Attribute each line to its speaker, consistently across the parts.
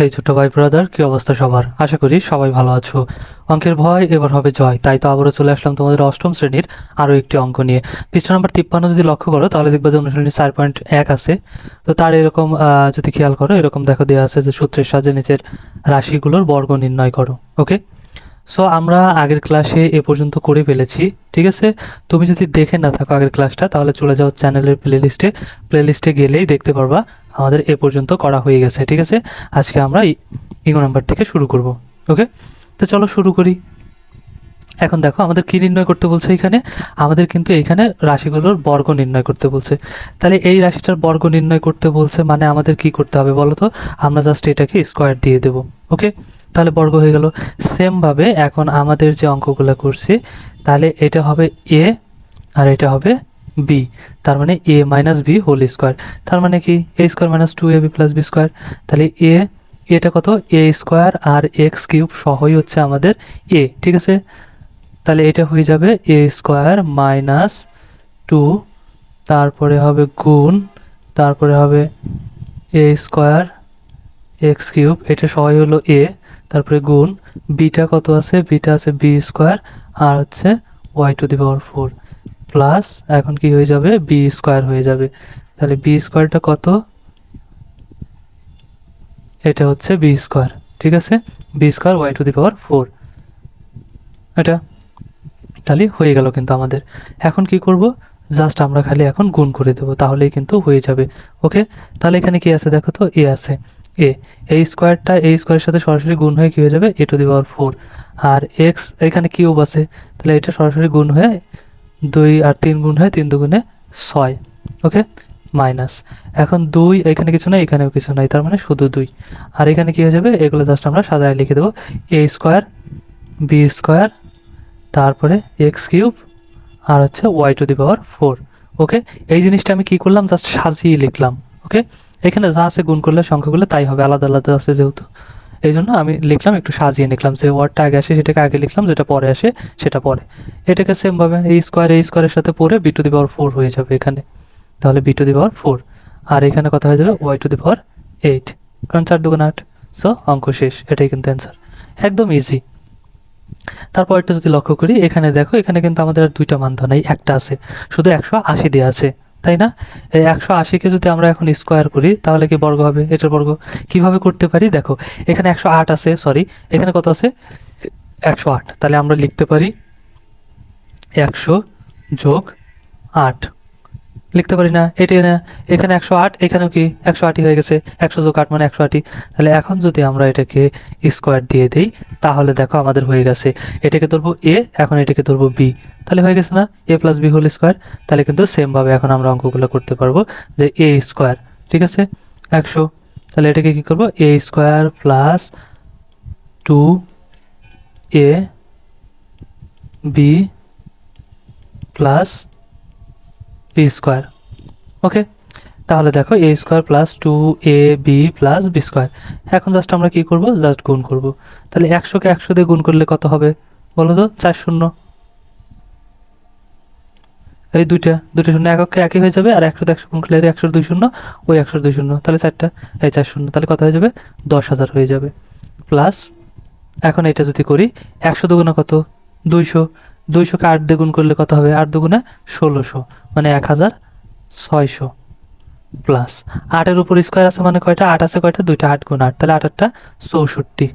Speaker 1: এই ছোট্ট ভাই ব্রাদার কি অবস্থা সবার? আশা করি সবাই ভালো আছো। অঙ্কের ভয় এবার হবে জয়, তাই তো আবারও চলে আসলাম তোমাদের অষ্টম শ্রেণির আরও একটি অঙ্ক নিয়ে। পৃষ্ঠা নাম্বার তিপ্পান্ন যদি লক্ষ্য করো, তাহলে দেখবে যে অনুশীলনী চার পয়েন্ট এক আছে। তো তার এরকম যদি খেয়াল করো, এরকম দেখো দেওয়া আছে যে সূত্রের সাহায্যে নিচের রাশিগুলোর বর্গ নির্ণয় করো ওকে সো আমরা আগের ক্লাসে এ পর্যন্ত করে ফেলেছি, ঠিক আছে? তুমি যদি দেখে না থাকো আগের ক্লাসটা তাহলে চলে যাও চ্যানেলের প্লে লিস্টে প্লে লিস্টে গেলেই দেখতে পারবা, আমাদের এ পর্যন্ত করা হয়ে গেছে, ঠিক আছে? আজকে আমরা ইগো নাম্বার থেকে শুরু করব ওকে তো চলো শুরু করি। এখন দেখো, আমাদের কি নির্ণয় করতে বলছে এখানে? আমাদের কিন্তু এখানে রাশিগুলোর বর্গ নির্ণয় করতে বলছে। তাহলে এই রাশিটার বর্গ নির্ণয় করতে বলছে মানে আমাদের কি করতে হবে বলো তো? আমরা জাস্ট এটাকে স্কোয়ার দিয়ে দেব ওকে তাহলে বর্গ হয়ে গেল। সেমভাবে এখন আমাদের যে অঙ্কগুলো করছি, তাহলে এটা হবে এ আর এটা হবে বি তার মানে A minus B whole square তার মানে কি? A square minus two A B plus B square তাহলে এ এটা কত? এ স্কোয়ার আর এক্স কিউব সহই হচ্ছে আমাদের এ ঠিক আছে? তাহলে এটা হয়ে যাবে এ স্কোয়ার মাইনাস টু তারপরে হবে গুণ, তারপরে হবে এ স্কোয়ার এক্স কিউব এটা সবাই হলো এ তারপরে গুণ, বিটা কত আছে? বিটা আছে বি স্কোয়ার, আর হচ্ছে Y to the power four. Plus এখন কি হয়ে যাবে? বি স্কোয়ার হয়ে যাবে। তাহলে বি স্কোয়ারটা কত? এটা হচ্ছে বি স্কোয়ার, ঠিক আছে? B square Y to the power four. এটা তাহলে হয়ে গেল কিন্তু আমাদের। এখন কি করব? জাস্ট আমরা খালি এখন গুণ করে দেবো, তাহলেই কিন্তু হয়ে যাবে। ওকে? তাহলে এখানে কি আছে দেখো তো? এ আছে। এ এই স্কোয়ারটা এই স্কোয়ারের সাথে সরাসরি গুণ হয়ে কি হয়ে যাবে? A to the power four R x এখানে কিউব আছে, তাহলে এটা সরাসরি গুণ হয়ে দুই আর তিন গুণ হয় তিন দুগুণে ছয়, ওকে? মাইনাস এখন দুই এখানে কিছু নাই, এখানেও কিছু নাই, তার মানে শুধু দুই। আর এখানে কি হয়ে যাবে? এগুলো জাস্ট আমরা সাজায় লিখে দেবো। এ স্কোয়ার বি স্কোয়ার তারপরে এক্স কিউব আর হচ্ছে Y to the power four okay? এই জিনিসটা আমি কি করলাম? জাস্ট সাজিয়ে লিখলাম, ওকে? এখানে যা আছে গুণ করলে সংখ্যাগুলো তাই হবে, আলাদা আলাদা আছে যেহেতু। এই জন্য আমি লিখলাম, একটু সাজিয়ে লিখলাম যে ওয়ার্ডটা আগে আসে সেটাকে আগে লিখলাম, যেটা পরে আসে সেটা পরে। এটাকে সেমভাবে এই স্কোয়ার এই স্কোয়ারের সাথে পরে B to the power four হয়ে যাবে এখানে। তাহলে B to the power four আর এখানে কথা হয়ে যাবে Y to the power eight কারণ চার দুগুণ আট। সো অঙ্ক শেষ। এটাই কিন্তু অ্যান্সার একদম ইজি তারপর একটা যদি লক্ষ্য করি, এখানে দেখো, এখানে কিন্তু আমাদের আর দুইটা মান দেওয়া নাই, একটা আছে। শুধু একশো আশি দেওয়া আছে। তাই না? এই একশো আশিকে যদি আমরা এখন স্কোয়ার করি, তাহলে কি বর্গ হবে? এটার বর্গ কীভাবে করতে পারি? দেখো, এখানে একশো আট আছে সরি এখানে কত আছে? একশো আট। তাহলে আমরা লিখতে পারি একশো যোগ আট। লিখতে পারি না এটাই না, এখানে একশো আট, এখানেও কি একশো আটই হয়ে গেছে, একশো যোগ আট মানে একশো আটই। তাহলে এখন যদি আমরা এটাকে স্কোয়ার দিয়ে দিই, তাহলে দেখো আমাদের হয়ে গেছে, এটাকে ধরবো এ, এখন এটাকে ধরবো বি। তাহলে হয়ে গেছে না, A plus B whole square তাহলে কিন্তু সেমভাবে এখন আমরা অঙ্কগুলো করতে পারব যে এ স্কোয়ার ঠিক আছে? একশো, তাহলে এটাকে কি করব? A square plus two A B plus B square okay তাহলে দেখো A square plus two A B plus B square এখন জাস্ট আমরা কি করব? জাস্ট গুণ করব। তাহলে একশোকে একশো দিয়ে গুণ করলে কত হবে? বলো তো, চার শূন্য। এই দুইটা দুটো শূন্য এককে একই হয়ে যাবে, আর একশো একশো গুণ করলে এই একশোর দুই শূন্য, ওই একশোর দুই শূন্য। তাহলে চারটা, এই চার শূন্য, তাহলে কত হয়ে যাবে? দশ হাজার হয়ে যাবে। প্লাস এখন এটা যদি করি, একশো দুগুণা কত? দুইশো। দুইশোকে আট দিয়ে গুণ করলে কত হবে? আট দুগুণে ষোলোশো মানে এক হাজার ছয়শো প্লাস আটের উপর স্কোয়ার আছে মানে কয়টা? আট আছে কয়টা? দুইটা আট গুণ আট। তাহলে আট আটটা চৌষট্টি।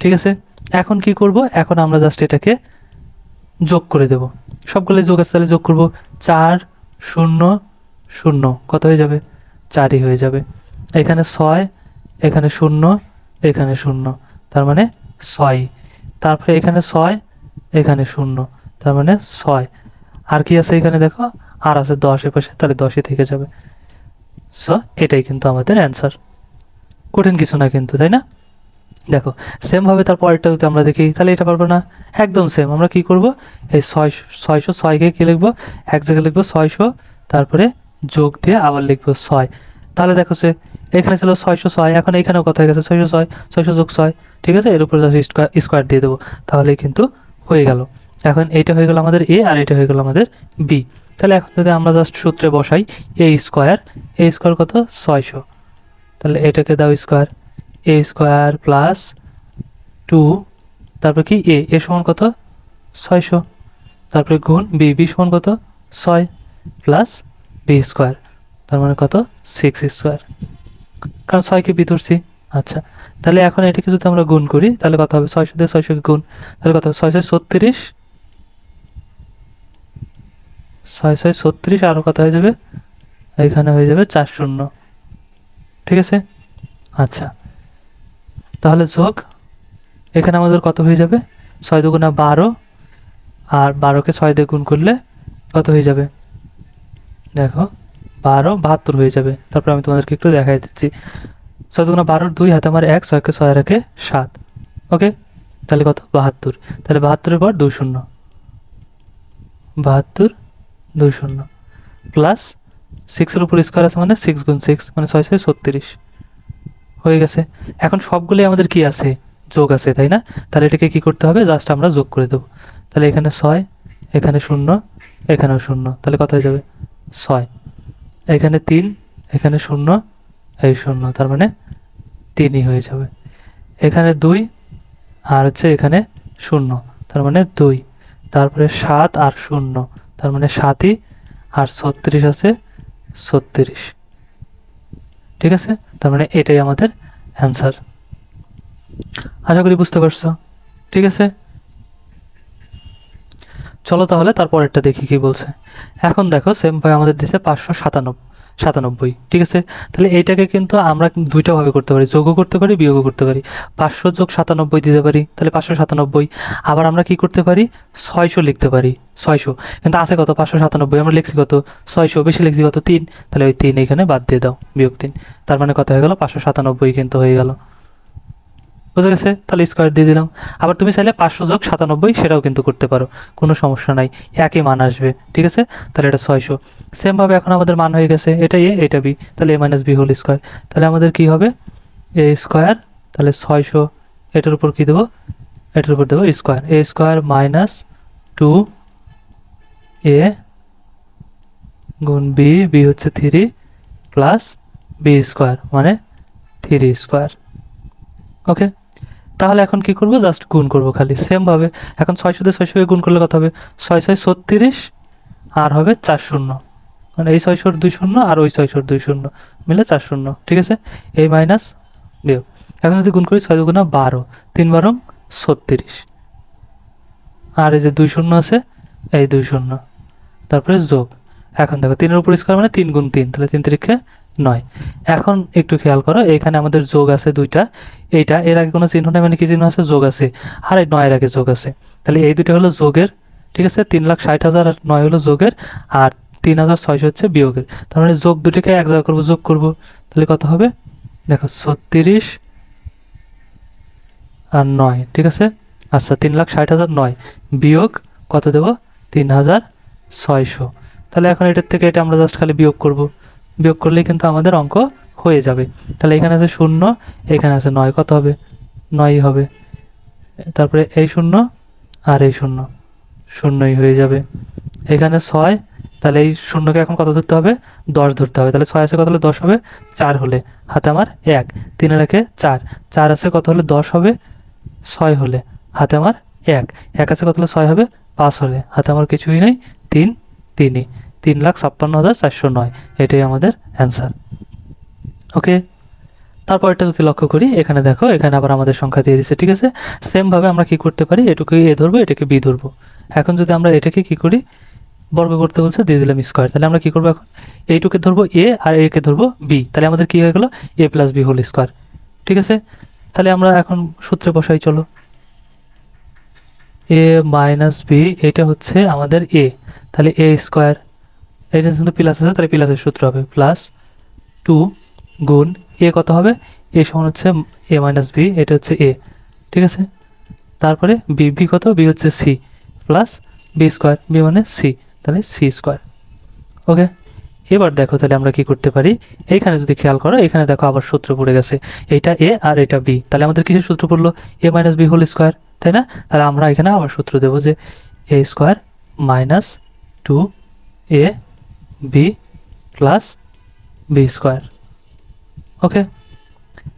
Speaker 1: ঠিক আছে? এখন কি করব? এখন আমরা জাস্ট এটাকে যোগ করে দেব। সবগুলো যোগ আছে, তাহলে যোগ করব চার শূন্য শূন্য। কত হয়ে যাবে? চারই হয়ে যাবে। এখানে ছয়, এখানে শূন্য এখানে শূন্য। তার মানে ছয়। তারপরে এখানে ছয়, এখানে শূন্য, তার মানে ছয়। আর কি আছে এখানে দেখো? আর আছে দশ এ পাশে, তাহলে দশই থেকে যাবে। সো এটাই কিন্তু আমাদের অ্যান্সার কঠিন কিছু না কিন্তু, তাই না? দেখো সেমভাবে তার পরেরটা যদি আমরা দেখি, তাহলে এটা পারব না? একদম সেম আমরা কি করব? এই ছয়, ছয়শো, ছয়কে কি লিখব? এক জায়গায় লিখব ছয়শো, তারপরে যোগ দিয়ে আবার লিখব ছয়। তাহলে দেখো সে, এখানে ছিল ছয়শো ছয়, এখন এখানেও কত হয়ে গেছে? ছয়শো ছয়, ছয়শো যোগ ছয়, ঠিক আছে? এর উপরে স্কোয়ার স্কোয়ার দিয়ে দেবো। তাহলেই কিন্তু হয়ে গেল। এখন এইটা হয়ে গেল আমাদের এ আর এটা হয়ে গেল আমাদের বি তাহলে এখন যদি আমরা জাস্ট সূত্রে বসাই এ স্কোয়ার এ স্কোয়ার কত? ছয়শো। তাহলে এটাকে দাও square A square plus two তারপরে কি? এ এ সমান কত? ছয়শো। তারপরে গুণ বি বি সমান কত? ছয় প্লাস বি স্কোয়ার তার মানে কত? সিক্স স্কোয়ার কারণ ছয়কে বি ধরছি আচ্ছা তাহলে এখন এটাকে যদি আমরা গুণ করি, তাহলে কত হবে? ছয়শো দিয়ে ছয়শোকে গুণ। তাহলে কত হবে? ছয় ছয় ছত্রিশ। ছয় ছয় ছত্রিশ আরও কত হয়ে যাবে? এখানে হয়ে যাবে চার শূন্য। ঠিক আছে? আচ্ছা তাহলে যোগ, এখানে আমাদের কত হয়ে যাবে? ছয় দুগুণা বারো। আর বারোকে ছয় দিয়ে গুণ করলে কত হয়ে যাবে? দেখো বারো, বাহাত্তর হয়ে যাবে। তারপর আমি তোমাদেরকে একটু দেখাই দিচ্ছি। ছয় দুগুণা বারোর দুই হাতে আমার এক, ছয়কে ছয় রাখে সাত। ওকে? তাহলে কত? বাহাত্তর। তাহলে বাহাত্তরের পর দুই শূন্য। বাহাত্তর, দুই শূন্য। প্লাস সিক্সের উপর স্কোয়ার আছে মানে সিক্স গুণ সিক্স মানে ছয় ছয়, ছত্রিশ। হয়ে গেছে। এখন সবগুলোই আমাদের কি আছে? যোগ আছে, তাই না? তাহলে এটাকে কি করতে হবে? জাস্ট আমরা যোগ করে দেবো। তাহলে এখানে ছয়, এখানে শূন্য, এখানেও শূন্য। তাহলে কত হয়ে যাবে? ছয়। এখানে তিন, এখানে শূন্য, এই শূন্য, তার মানে তিনই হয়ে যাবে। এখানে দুই, আর হচ্ছে এখানে শূন্য, তার মানে দুই। তারপরে সাত আর শূন্য, তার মানে সাতই আর ছত্রিশ আছে ছত্রিশ। ঠিক আছে? তার মানে এটাই আমাদের অ্যান্সার আশা করি বুঝতে পারছ। ঠিক আছে? চলো তাহলে তারপরেরটা দেখি কি বলছে। এখন দেখো সেম ভাই আমাদের দিছে পাঁচশো সাতানব্বই সাতানব্বই, ঠিক আছে? তাহলে এইটাকে কিন্তু আমরা দুইটা ভাবে করতে পারি, যোগও করতে পারি, বিয়োগও করতে পারি। পাঁচশো যোগ সাতানব্বই দিতে পারি, তাহলে পাঁচশো সাতানব্বই। আবার আমরা কি করতে পারি? ছয়শো লিখতে পারি, ছয়শো। কিন্তু আছে কত? পাঁচশো সাতানব্বই, আমরা লিখছি কত? ছয়শো, বেশি লিখছি কত? তিন। তাহলে ওই তিন এখানে বাদ দিয়ে দাও, বিয়োগ তিন। তার মানে কত হয়ে গেল? পাঁচশো সাতানব্বই কিন্তু হয়ে গেল। বুঝে গেছে? তাহলে স্কোয়ার দিয়ে দিলাম। আবার তুমি চাইলে পাঁচশো যোগ সাতানব্বই সেটাও কিন্তু করতে পারো। কোনো সমস্যা নাই। একই মান আসবে। ঠিক আছে? তাহলে এটা ছয়শো। সেমভাবে এখন আমাদের মান হয়ে গেছে। এটা এ এটা বি তাহলে A minus B whole square তাহলে আমাদের কি হবে? এ স্কোয়ার তাহলে ছয়শো। এটার উপর কি দেবো? এটার উপর দেবো square A square minus two A গুণ বি বি হচ্ছে থ্রি প্লাস বি স্কোয়ার মানে থ্রি স্কোয়ার ওকে তাহলে এখন কি করব? জাস্ট গুণ করব খালি। সেমভাবে এখন ছয়শো দিয়ে ছয়শো গুণ করলে কত হবে? ছয় ছয় ছত্রিশ, আর হবে চার শূন্য। মানে এই ছয়শোর দুই শূন্য, আর ওই ছয় ছয়শোর দুই শূন্য। মিলে চার শূন্য। ঠিক আছে? এই মাইনাস বিয়োগ এখন যদি গুণ করি, ছয় দুগুণা বারো। তিন বারো ছত্রিশ। আর এই যে দুই শূন্য আছে, এই দুই শূন্য। তারপরে যোগ। এখন দেখো, তিনের উপর স্কোয়ার মানে তিন গুণ তিন। তাহলে তিন তারিখে নয়। এখন একটু খেয়াল করো, এখানে আমাদের যোগ আছে দুইটা। এইটা, এর আগে কোনো চিহ্ন নেই মানে কি চিহ্ন আছে? যোগ আছে। আর এই নয়ের আগে যোগ আছে। তাহলে এই দুইটা হলো যোগের, ঠিক আছে? তিন লাখ ষাট হাজার আর নয় হলো যোগের, আর তিন হাজার ছয়শো হচ্ছে বিয়োগের। তার মানে যোগ দুটিকে এক জায়গা করব, যোগ করব। তাহলে কত হবে? দেখো, ছত্রিশ আর নয়, ঠিক আছে? আচ্ছা তিন লাখ ষাট হাজার নয়। বিয়োগ কত দেবো? তিন হাজার ছয়শো। তাহলে এখন এটার থেকে এটা আমরা জাস্ট খালি বিয়োগ করব। বিয়োগ করলেই কিন্তু আমাদের অঙ্ক হয়ে যাবে। তাহলে এখানে আছে শূন্য, এখানে আছে নয়। কত হবে? নয়ই হবে। তারপরে এই শূন্য আর এই শূন্য। শূন্যই হয়ে যাবে। এখানে ছয়, তাহলে এই শূন্যকে এখন কত ধরতে হবে? দশ ধরতে হবে। তাহলে ছয় আছে কত হলে দশ হবে? চার হলে। হাতে আমার এক, তিনে রেখে চার। চার আছে কত হলে দশ হবে? ছয় হলে। হাতে আমার এক। এক আছে কত হলে ছয় হবে? পাঁচ হলে। হাতে আমার কিছুই নেই, তিন, তিনই। তিন লাখ ছাপ্পান্ন হাজার চারশো নয়। এটাই আমাদের অ্যান্সার ওকে তারপর এটা যদি লক্ষ্য করি, এখানে দেখো, এখানে আবার আমাদের সংখ্যা দিয়ে দিচ্ছে ঠিক আছে? সেমভাবে আমরা কি করতে পারি? এটুকু এ ধরবো, এটাকে বি ধরবো। এখন যদি আমরা এটাকে কি করি? বর্গ করতে বলছে, দিয়ে দিলাম স্কোয়ার তাহলে আমরা কি করব এখন? এইটুকে ধরবো এ আর একে ধরবো বি। তাহলে আমাদের কি হয়ে গেলো? A plus B whole square ঠিক আছে? তাহলে আমরা এখন সূত্রে বসাই, চলো। এ মাইনাস বি, এটা হচ্ছে আমাদের এ। তাহলে এ স্কোয়ার এটা কিন্তু প্লাস আছে, তাহলে প্লাসের সূত্র হবে প্লাস টু গুণ এ কত হবে? এ সমান হচ্ছে এ মাইনাস বি এটা হচ্ছে এ ঠিক আছে? তারপরে বি বি কত? বি হচ্ছে C plus B square B মানে সি তাহলে সি স্কোয়ার ওকে এবার দেখো তাহলে আমরা কি করতে পারি? এইখানে যদি খেয়াল করো, এখানে দেখো আবার সূত্র পড়ে গেছে এইটা এ আর এটা বি তাহলে আমাদের কিসের সূত্র পড়ল? A minus B whole square তাই না? তাহলে আমরা এখানে আবার সূত্র দেবো যে A square minus two A B plus B square okay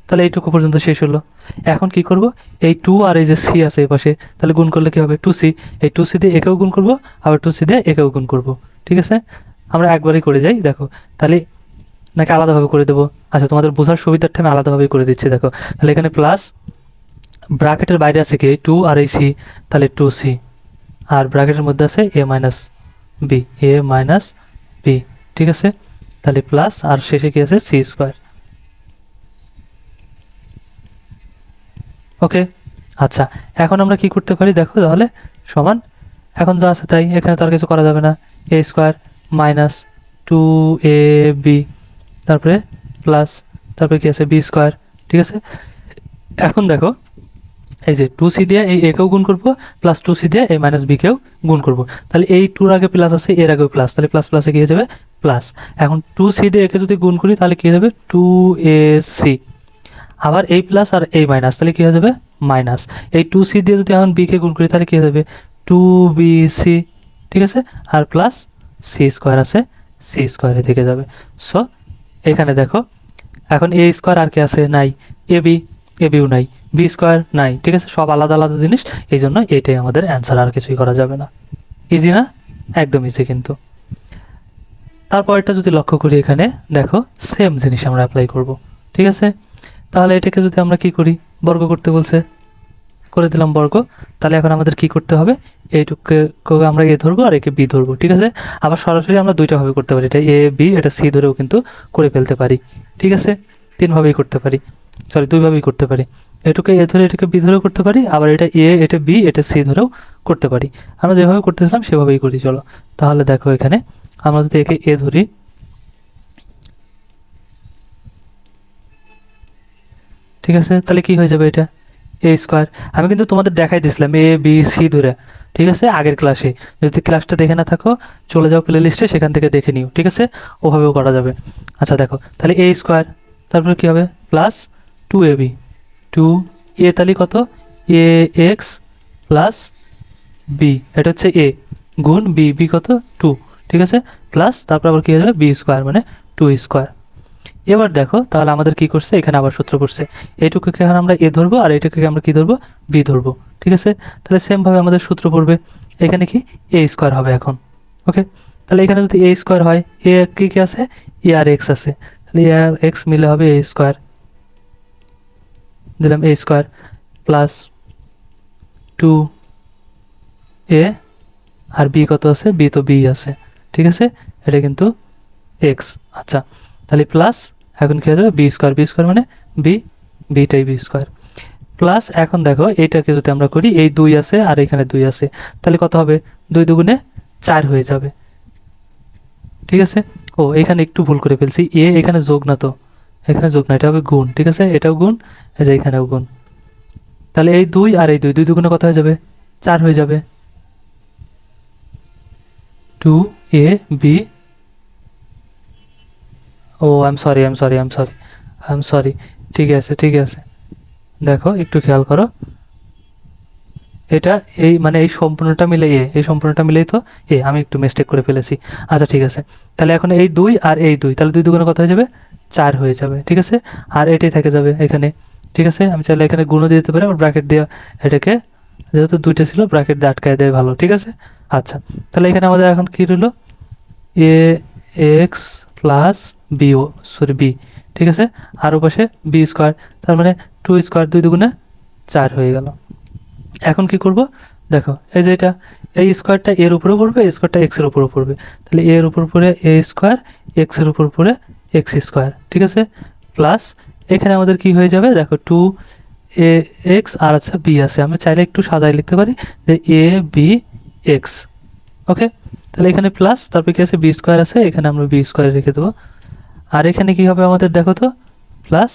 Speaker 1: তাহলে এইটুকু পর্যন্ত শেষ হলো। এখন কি করব? এই টু আর এই যে সি আছে এই পাশে, তাহলে গুণ করলে কি হবে? টু সি এই টু সি দিয়ে একেও গুণ করব, আবার টু সি দিয়ে একেও গুণ করব। ঠিক আছে? আমরা একবারই করে যাই, দেখো। তাহলে নাকি আলাদাভাবে করে দেবো? আচ্ছা তোমাদের বোঝার সুবিধার্থে আমি আলাদাভাবে করে দিচ্ছি, দেখো। তাহলে এখানে প্লাস ব্র্যাকেটের বাইরে আছে কি? টু আর এই সি তাহলে টু সি আর ব্র্যাকেটের মধ্যে আছে A minus B A minus B, ঠিক আছে? তাহলে প্লাস আর শেষে কি আছে? সি স্কোয়ার ওকে আচ্ছা এখন আমরা কি করতে পারি? দেখো তাহলে, সমান। এখন যা আছে তাই, এখানে তো আর কিছু করা যাবে না। A square minus two A B তারপরে প্লাস তারপরে কি আছে? বি স্কোয়ার ঠিক আছে? এখন দেখো এই যে টু সি দিয়ে এই একেও গুণ করব প্লাস টু সি দিয়ে এই মাইনাস বিকেও গুণ করব। তাহলে এই টুর আগে প্লাস আছে এর আগেও প্লাস তাহলে প্লাস প্লাসে কি হয়ে যাবে? প্লাস এখন টু সি দিয়ে একে যদি গুণ করি, তাহলে কি হয়ে যাবে? টু এ সি আবার এই প্লাস আর এই মাইনাস তাহলে কি হয়ে যাবে? মাইনাস এই টু সি দিয়ে যদি এখন বিকে গুণ করি, তাহলে কি হয়ে যাবে? টু বি সি ঠিক আছে? আর প্লাস সি স্কোয়ার আছে সি স্কোয়ারে থেকে যাবে। সো এখানে দেখো, এখন এ স্কোয়ার আর কে আছে? নাই। এ বি এ বিও নাই বি স্কোয়ার নাই, ঠিক আছে? সব আলাদা আলাদা জিনিস এই জন্য এটাই আমাদের অ্যান্সার আর কিছুই করা যাবে না। ইজি না? একদম ইজি কিন্তু। তারপরটা যদি লক্ষ্য করি এখানে, দেখো সেম জিনিস আমরা অ্যাপ্লাই করব, ঠিক আছে? তাহলে এটাকে যদি আমরা কি করি? বর্গ করতে বলছে। করে দিলাম বর্গ। তাহলে এখন আমাদের কি করতে হবে? এইটুকুকে আমরা এ ধরবো আর একে বি ধরবো, ঠিক আছে? আবার সরাসরি আমরা দুইটা ভাবে করতে পারি। এটা এ বি এটা সি ধরেও কিন্তু করে ফেলতে পারি, ঠিক আছে? তিনভাবেই করতে পারি। সরি দুইভাবেই করতে পারি। এটুকে এ ধরে এটাকে বি ধরেও করতে পারি, আবার এটা এ, এটা বি, এটা সি ধরেও করতে পারি। আমরা যেভাবে করতেছিলাম, সেভাবেই করি, চলো। তাহলে দেখো এখানে, আমরা যদি একে এ ধরি, ঠিক আছে? তাহলে কি হয়ে যাবে এটা? A square. আমি কিন্তু তোমাদের দেখাই দিছিলাম এ, বি, সি ধরে। ঠিক আছে? আগের ক্লাসে। যদি ক্লাসটা দেখে না থাকো, চলে যাও প্লে লিস্টে সেখান থেকে দেখে নিও, ঠিক আছে? ওভাবেও করা যাবে। আচ্ছা দেখো। তাহলে এ স্কোয়ার, তারপরে কী হবে? Plus two A B two A তাহলে কত? এ এক্স প্লাস বি এটা হচ্ছে এ গুণ বি বি কত? টু ঠিক আছে? প্লাস তারপর আবার কী হয়ে যাবে? বি স্কোয়ার মানে টু স্কোয়ার এবার দেখো, তাহলে আমাদের কি করছে? এখানে আবার সূত্র করছে এইটুকুকে এখন আমরা এ ধরবো, আর এইটুকুকে আমরা কি ধরবো? বি ধরবো। ঠিক আছে? তাহলে সেমভাবে আমাদের সূত্র পড়বে। এখানে কি? এ স্কোয়ার হবে এখন। ওকে তাহলে এখানে যদি এ স্কোয়ার হয় এ কি কি আছে? এ আর এক্স আছে। তাহলে এ আর এক্স মিলে হবে এ স্কোয়ার দিলাম A square plus two A R B কত আছে? বি তো বি আছে। ঠিক আছে? এটা কিন্তু এক্স আচ্ছা তাহলে প্লাস এখন কি হয়ে যাবে? বি স্কোয়ার বি স্কোয়ার মানে বি বিটাই বি স্কোয়ার প্লাস এখন দেখো, এইটাকে যদি আমরা করি, এই দুই আছে আর এখানে দুই আছে, তাহলে কত হবে? দুই দুগুণে চার হয়ে যাবে। ঠিক আছে? ও, এখানে একটু ভুল করে ফেলছি। এ এখানে যোগ না তো। এখানে যোগ না এটা হবে গুণ, ঠিক আছে? এটাও গুণ, এই যে এখানেও গুণ। তাহলে এই দুই আর এই দুই দুই দুগুণে কত হয়ে যাবে? চার হয়ে যাবে। Two A B oh I sorry I sorry I sorry I sorry ঠিক আছে ঠিক আছে। দেখো, একটু খেয়াল করো। এটা এই মানে এই সম্পূর্ণটা মিলে এ, এই সম্পূর্ণটা মিলেই তো এ, আমি একটু মিস্টেক করে ফেলেছি। আচ্ছা ঠিক আছে। তাহলে এখন এই দুই আর এই দুই, তাহলে দুই দুগুণে কত হয়ে যাবে? চার হয়ে যাবে, ঠিক আছে? আর এটাই থেকে যাবে এখানে, ঠিক আছে? আমি চাইলে এখানে গুণও দিয়ে দিতে পারি, আবার ব্র্যাকেট দিয়ে এটাকে, যেহেতু দুইটা ছিল ব্র্যাকেট দিয়ে আটকায় দেয় ভালো, ঠিক আছে? আচ্ছা তাহলে এখানে আমাদের এখন কী রইল? A, X plus B oh sorry B, ঠিক আছে? আর পাশে বি স্কোয়ার, তার মানে টু স্কোয়ার দুই দুগুণে চার হয়ে গেল। এখন কি করব? দেখো, এই যে এটা, এই স্কোয়ারটা এর উপরে পড়বে, এই স্কোয়ারটা এক্সের উপরে পড়বে। তাহলে এর উপর পড়ে এ স্কোয়ার এক্সের উপর পড়ে এক্স স্কোয়ার ঠিক আছে? প্লাস এখানে আমাদের কি হয়ে যাবে? দেখো টু এ এক্স আর আছে বি আছে। আমরা চাইলে একটু সাজাই লিখতে পারি যে এ বি এক্স ওকে তাহলে এখানে প্লাস তারপর কি আছে? বি স্কোয়ার আছে, এখানে আমরা বি স্কোয়ার রেখে দেবো। আর এখানে কি হবে আমাদের, দেখো তো? প্লাস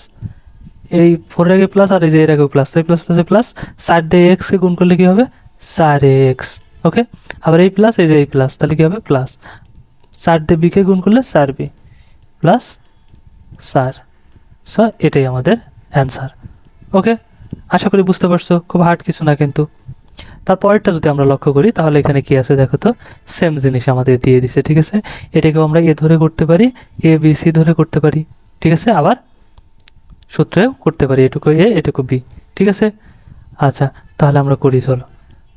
Speaker 1: এই ফোর আগে প্লাস আর এই যে এর আগে প্লাস তাই প্লাস প্লাসে প্লাস চার দিয়ে এক্সকে গুণ করলে কী হবে? চার এক্স ওকে আবার এই প্লাস এই যে এই প্লাস তাহলে কি হবে? প্লাস চার দিয়ে বিকে গুণ করলে চার বি প্লাস চার সো এটাই আমাদের অ্যান্সার ওকে আশা করি বুঝতে পারছ, খুব হার্ড কিছু না কিন্তু। তারপরেরটা যদি আমরা লক্ষ্য করি, তাহলে এখানে কি আছে দেখো তো? সেম জিনিস আমাদের দিয়ে দিছে, ঠিক আছে? এটাকেও আমরা এ ধরে করতে পারি এ বি সি ধরে করতে পারি, ঠিক আছে? আবার সূত্রেও করতে পারি এটুকু এ, এটুকু বি, ঠিক আছে? আচ্ছা তাহলে আমরা করি, চলো।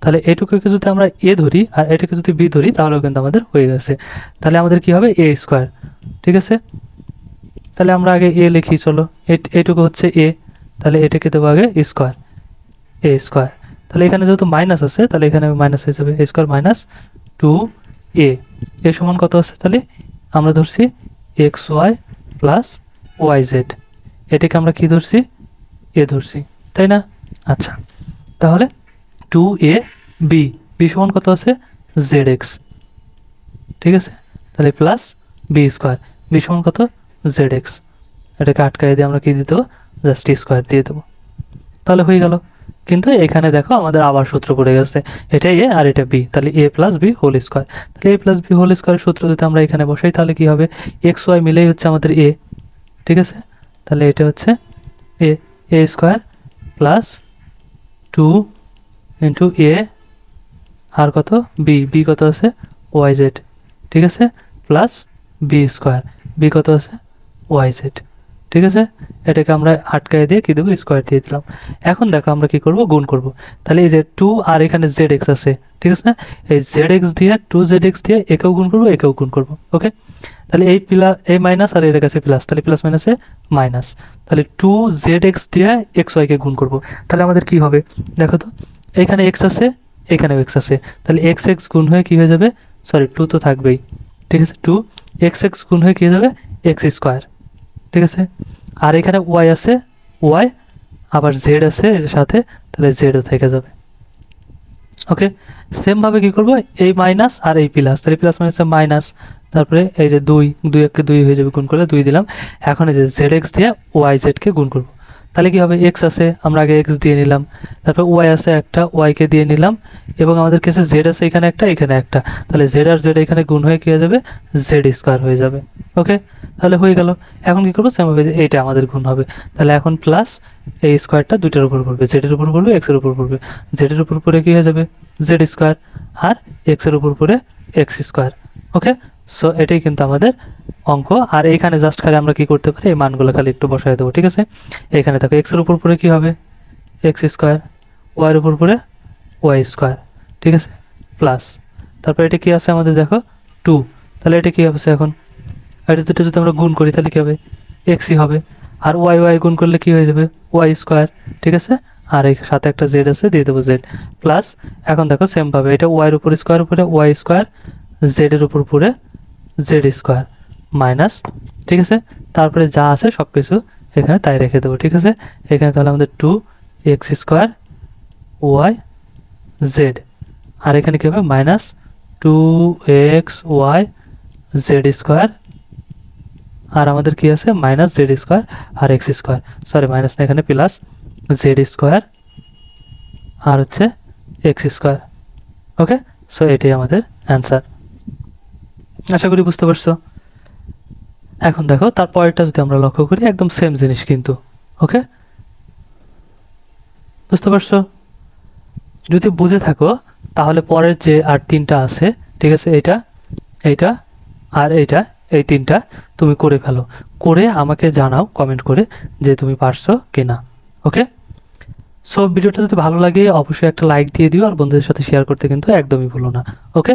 Speaker 1: তাহলে এটুকুকে যদি আমরা এ ধরি আর এটাকে যদি বি ধরি, তাহলেও কিন্তু আমাদের হয়ে গেছে। তাহলে আমাদের কি হবে? এ স্কোয়ার, ঠিক আছে? তাহলে আমরা আগে এ লিখি, চলো। এট- এটুকু হচ্ছে এ, তাহলে এটাকে দেবো আগে স্কোয়ার, এ স্কোয়ার। তাহলে এখানে যেহেতু মাইনাস আছে, তাহলে এখানে মাইনাস হয়ে যাবে, A square minus two A. A সমান কত আছে তাহলে? আমরা ধরছি X Y plus Y Z. এটাকে আমরা কি ধরছি? এ ধরছি, তাই না? আচ্ছা তাহলে টু এ বি বি সমান কত আছে? জেড এক্স ঠিক আছে? তাহলে প্লাস বি স্কোয়ার বি সমান কত? জেড এক্স এটাকে আটকায় দিয়ে আমরা কি দিয়ে দেবো? জাস্ট স্কোয়ার দিয়ে দেবো। তাহলে হয়ে গেল। কিন্তু এখানে দেখো আমাদের আবার সূত্র পড়ে গেছে, এটা এ আর এটা বি তাহলে A plus B whole square তাহলে এ প্লাস বি হোল স্কোয়ারের সূত্র যদি আমরা এখানে বসাই, তাহলে কি হবে? এক্স ওয়াই মিলেই হচ্ছে আমাদের এ ঠিক আছে? তাহলে এটা হচ্ছে A A square plus two into A আর কত? বি বি কত আছে? ওয়াই জেড ঠিক আছে? প্লাস বি স্কোয়ার বি কত আছে? ওয়াই জেড ঠিক আছে? এটাকে আমরা আটকায় দিয়ে কী দেবো? স্কোয়ার দিয়ে দিলাম। এখন দেখো আমরা কি করব? গুণ করব। তাহলে এই যে টু আর এখানে জেড এক্স আছে, ঠিক আছে? এই জেড এক্স দিয়ে টু জেড এক্স দিয়ে একেও গুণ করব, একেও গুণ করব ওকে তাহলে এই প্লাস এই মাইনাস আর এর কাছে প্লাস তাহলে প্লাস মাইনাসে মাইনাস তাহলে টু জেড এক্স দিয়ে এক্স ওয়াইকে গুণ করব। তাহলে আমাদের কি হবে? দেখো তো, এখানে এক্স আছে, এখানেও এক্স আছে। তাহলে এক্স এক্স গুণ হয়ে কী হয়ে যাবে? সরি টু তো থাকবেই। ঠিক আছে টু এক্স এক্স গুণ হয়ে কী হয়ে যাবে? এক্স স্কোয়ার ঠিক আছে? আর এখানে ওয়াই আছে ওয়াই আবার জেড আছে এর সাথে, তাহলে জেডও থেকে যাবে। ওকে সেমভাবে কী করব? এই মাইনাস আর এই প্লাস তাহলে প্লাস মাইনাসে মাইনাস তারপরে এই যে দুই দুই এককে দুই হয়ে যাবে গুণ করলে দুই দিলাম। এখন এই যে জেড এক্স দিয়ে ওয়াই জেডকে গুণ করব। তাহলে কি হবে? এক্স আছে, আমরা আগে এক্স দিয়ে নিলাম। তারপর ওয়াই আছে একটা ওয়াইকে দিয়ে নিলাম। এবং আমাদের কাছে জেড আছে এখানে একটা এখানে একটা। তাহলে জেড আর জেড এখানে গুণ হয়ে কী হয়ে যাবে? জেড স্কোয়ার হয়ে যাবে। ওকে তাহলে হয়ে গেল। এখন কী করব? সেমভাবে যে এইটা আমাদের গুণ হবে। তাহলে এখন প্লাস এই স্কোয়ারটা দুইটার উপর পড়বে। জেডের উপর পড়বে এক্সের উপর পড়বে। জেডের উপর পড়ে কী হয়ে যাবে? জেড স্কোয়ার আর এক্সের উপর পড়ে এক্স স্কোয়ার ওকে সো এটাই কিন্তু আমাদের অঙ্ক। আর এইখানে জাস্ট খালি আমরা কি করতে পারি? এই মানগুলো খালি একটু বসাই দেবো, ঠিক আছে? এখানে দেখো এক্সের উপর পড়ে কী হবে? এক্স স্কোয়ার ওয়াইয়ের উপর পড়ে ওয়াই স্কোয়ার ঠিক আছে? প্লাস তারপর এটা কি আছে আমাদের দেখো? টু তাহলে এটা কী হবে এখন? এটা দুটো যদি আমরা গুণ করি, তাহলে কী হবে? এক্সই হবে। আর ওয়াই ওয়াই গুণ করলে কী হয়ে যাবে? ওয়াই স্কোয়ার ঠিক আছে? আর এই সাথে একটা জেড আছে, দিয়ে দেবো জেড প্লাস এখন দেখো সেমভাবে এটা ওয়াইয়ের উপর স্কোয়ার উপরে ওয়াই স্কোয়ার জেডের উপর পুরে জেড স্কোয়ার মাইনাস ঠিক আছে? তারপরে যা আছে সব কিছু এখানে তাই রেখে দেবো, ঠিক আছে? এখানে তাহলে আমাদের two X square Y Z আর এখানে কী হবে? Minus two X Y Z square আর আমাদের কি আছে? মাইনাস জেড স্কোয়ার আর এক্স স্কোয়ার সরি মাইনাস না, এখানে প্লাস জেড স্কোয়ার আর হচ্ছে এক্স স্কোয়ার ওকে সো এটাই আমাদের অ্যান্সার আশা করি বুঝতে পারছ। এখন দেখো তার পরেরটা যদি আমরা লক্ষ্য করি, একদম সেম জিনিস কিন্তু ওকে বুঝতে পারছ? যদি বুঝে থাকো, তাহলে পরের যে আর তিনটা আছে, ঠিক আছে, এইটা এইটা, আর এইটা, এই তিনটা তুমি করে ফেলো। করে আমাকে জানাও কমেন্ট করে, যে তুমি পারছ কি না ওকে সো ভিডিওটা যদি ভালো লাগে, অবশ্যই একটা লাইক দিয়ে দিও, আর বন্ধুদের সাথে শেয়ার করতে কিন্তু একদমই ভুলো না ওকে